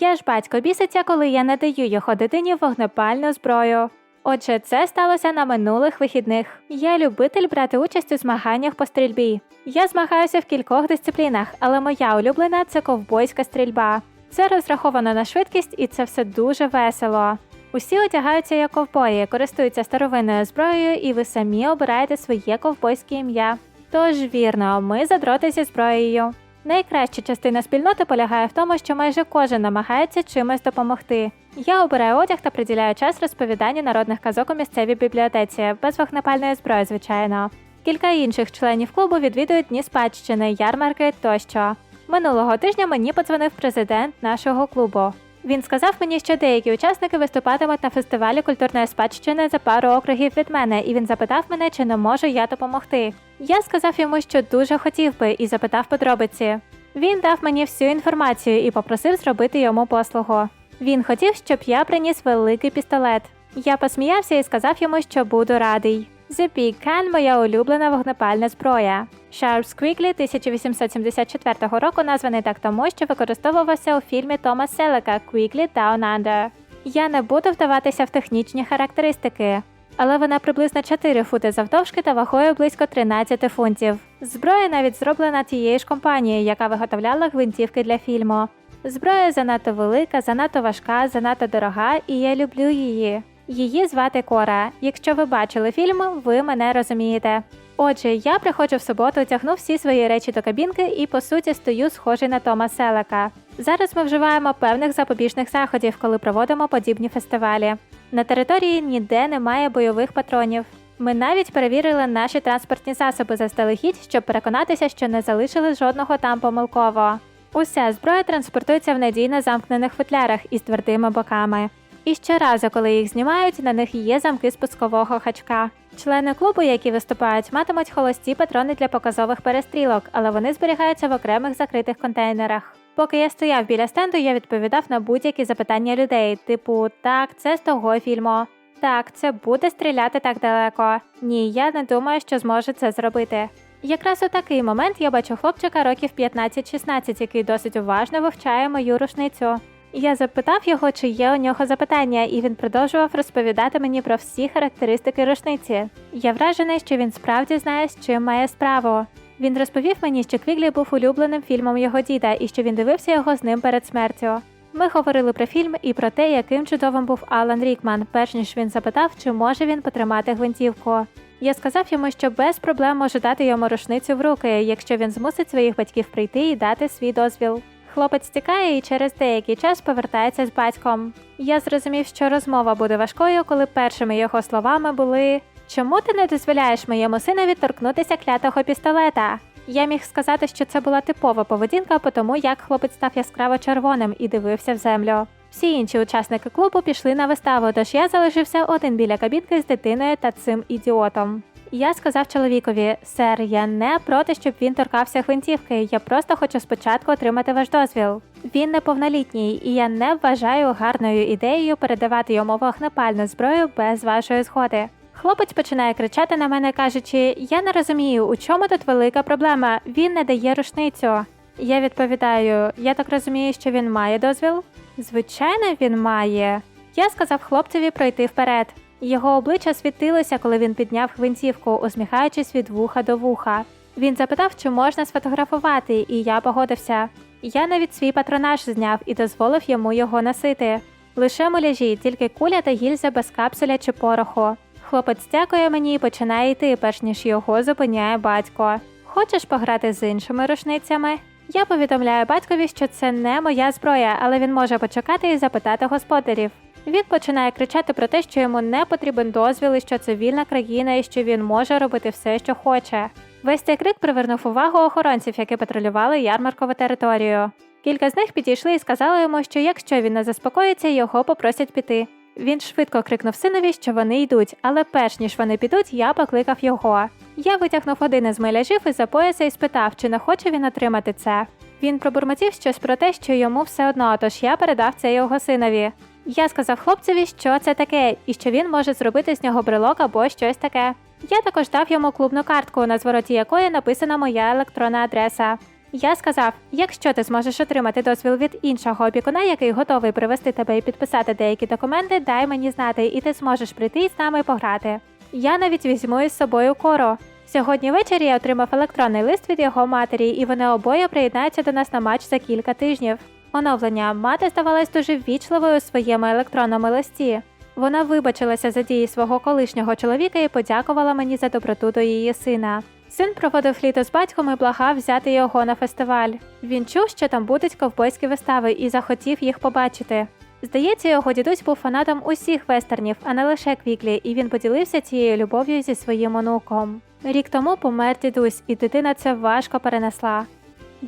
Я ж батько біситься, коли я не даю його дитині вогнепальну зброю. Отже, це сталося на минулих вихідних. Я любитель брати участь у змаганнях по стрільбі. Я змагаюся в кількох дисциплінах, але моя улюблена це ковбойська стрільба. Це розраховано на швидкість і це все дуже весело. Усі одягаються як ковбої, користуються старовинною зброєю, і ви самі обираєте своє ковбойське ім'я. Тож вірно, ми задроти зі зброєю. Найкраща частина спільноти полягає в тому, що майже кожен намагається чимось допомогти. Я обираю одяг та приділяю час розповіданню народних казок у місцевій бібліотеці, без вогнепальної зброї, звичайно. Кілька інших членів клубу відвідують дні спадщини, ярмарки тощо. Минулого тижня мені подзвонив президент нашого клубу. Він сказав мені, що деякі учасники виступатимуть на фестивалі культурної спадщини за пару округів від мене, і він запитав мене, чи не можу я допомогти. Я сказав йому, що дуже хотів би, і запитав подробиці. Він дав мені всю інформацію і попросив зробити йому послугу. Він хотів, щоб я приніс великий пістолет. Я посміявся і сказав йому, що буду радий. The Big моя улюблена вогнепальна зброя. Sharp Squiggly 1874 року названий так тому, що використовувався у фільмі Тома Селека Quigley Down Under. Я не буду вдаватися в технічні характеристики, але вона приблизно 4 фути завдовжки та вагою близько 13 фунтів. Зброя навіть зроблена тією ж компанією, яка виготовляла гвинтівки для фільму. Зброя занадто велика, занадто важка, занадто дорога, і я люблю її. Її звати Кора. Якщо ви бачили фільм, ви мене розумієте. Отже, я приходжу в суботу, тягну всі свої речі до кабінки і по суті стою схожий на Тома Селека. Зараз ми вживаємо певних запобіжних заходів, коли проводимо подібні фестивалі. На території ніде немає бойових патронів. Ми навіть перевірили наші транспортні засоби заздалегідь, щоб переконатися, що не залишили жодного там помилково. Уся зброя транспортується в надійно замкнених футлярах із твердими боками. І щоразу, коли їх знімають, на них є замки спускового хачка. Члени клубу, які виступають, матимуть холості патрони для показових перестрілок, але вони зберігаються в окремих закритих контейнерах. Поки я стояв біля стенду, я відповідав на будь-які запитання людей, типу так, це з того фільму. Так, це буде стріляти так далеко. Ні, я не думаю, що зможу це зробити. Якраз у такий момент я бачу хлопчика років 15-16, який досить уважно вивчає мою рушницю. Я запитав його, чи є у нього запитання, і він продовжував розповідати мені про всі характеристики рушниці. Я вражений, що він справді знає, з чим має справу. Він розповів мені, що Квіглі був улюбленим фільмом його діда і що він дивився його з ним перед смертю. Ми говорили про фільм і про те, яким чудовим був Алан Рікман, перш ніж він запитав, чи може він потримати гвинтівку. Я сказав йому, що без проблем можу дати йому рушницю в руки, якщо він змусить своїх батьків прийти і дати свій дозвіл. Хлопець тікає і через деякий час повертається з батьком. Я зрозумів, що розмова буде важкою, коли першими його словами були Чому ти не дозволяєш моєму синові торкнутися клятого пістолета? Я міг сказати, що це була типова поведінка, по тому як хлопець став яскраво червоним і дивився в землю. Всі інші учасники клубу пішли на виставу, тож я залишився один біля кабінки з дитиною та цим ідіотом. Я сказав чоловікові: сер, я не проти, щоб він торкався гвинтівки. Я просто хочу спочатку отримати ваш дозвіл. Він неповнолітній, і я не вважаю гарною ідеєю передавати йому вогнепальну зброю без вашої згоди. Хлопець починає кричати на мене, кажучи: Я не розумію, у чому тут велика проблема. Він не дає рушницю. Я відповідаю: я так розумію, що він має дозвіл? Звичайно, він має. Я сказав хлопцеві пройти вперед. Його обличчя світилося, коли він підняв гвинтівку, усміхаючись від вуха до вуха. Він запитав, чи можна сфотографувати, і я погодився. Я навіть свій патронаж зняв і дозволив йому його носити. Лише муляжі, тільки куля та гільза без капсуля чи пороху. Хлопець дякує мені і починає йти, перш ніж його зупиняє батько. Хочеш пограти з іншими рушницями? Я повідомляю батькові, що це не моя зброя, але він може почекати і запитати господарів. Він починає кричати про те, що йому не потрібен дозвіл, і що це вільна країна, і що він може робити все, що хоче. Весь цей крик привернув увагу охоронців, які патрулювали ярмаркову територію. Кілька з них підійшли і сказали йому, що якщо він не заспокоїться, його попросять піти. Він швидко крикнув синові, що вони йдуть, але перш ніж вони підуть, я покликав його. Я витягнув один із миляжів із за пояса і спитав, чи не хоче він отримати це. Він пробурмотів щось про те, що йому все одно, тож я передав це його синові. Я сказав хлопцеві, що це таке, і що він може зробити з нього брелок або щось таке. Я також дав йому клубну картку, на звороті якої написана моя електронна адреса. Я сказав: якщо ти зможеш отримати дозвіл від іншого опікуна, який готовий привести тебе і підписати деякі документи, дай мені знати, і ти зможеш прийти з нами пограти. Я навіть візьму із собою коро. Сьогодні ввечері я отримав електронний лист від його матері, і вони обоє приєднаються до нас на матч за кілька тижнів. Оновлення мати здавалась дуже ввічливою у своєму електронному листі. Вона вибачилася за дії свого колишнього чоловіка і подякувала мені за доброту до її сина. Син проводив літо з батьком і благав взяти його на фестиваль. Він чув, що там будуть ковбойські вистави, і захотів їх побачити. Здається, його дідусь був фанатом усіх вестернів, а не лише квіклі, і він поділився цією любов'ю зі своїм онуком. Рік тому помер дідусь, і дитина це важко перенесла.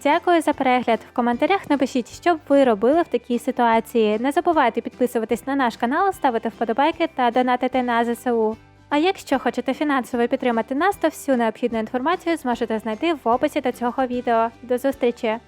Дякую за перегляд. В коментарях напишіть, що б ви робили в такій ситуації. Не забувайте підписуватись на наш канал, ставити вподобайки та донатити на ЗСУ. А якщо хочете фінансово підтримати нас, то всю необхідну інформацію зможете знайти в описі до цього відео. До зустрічі!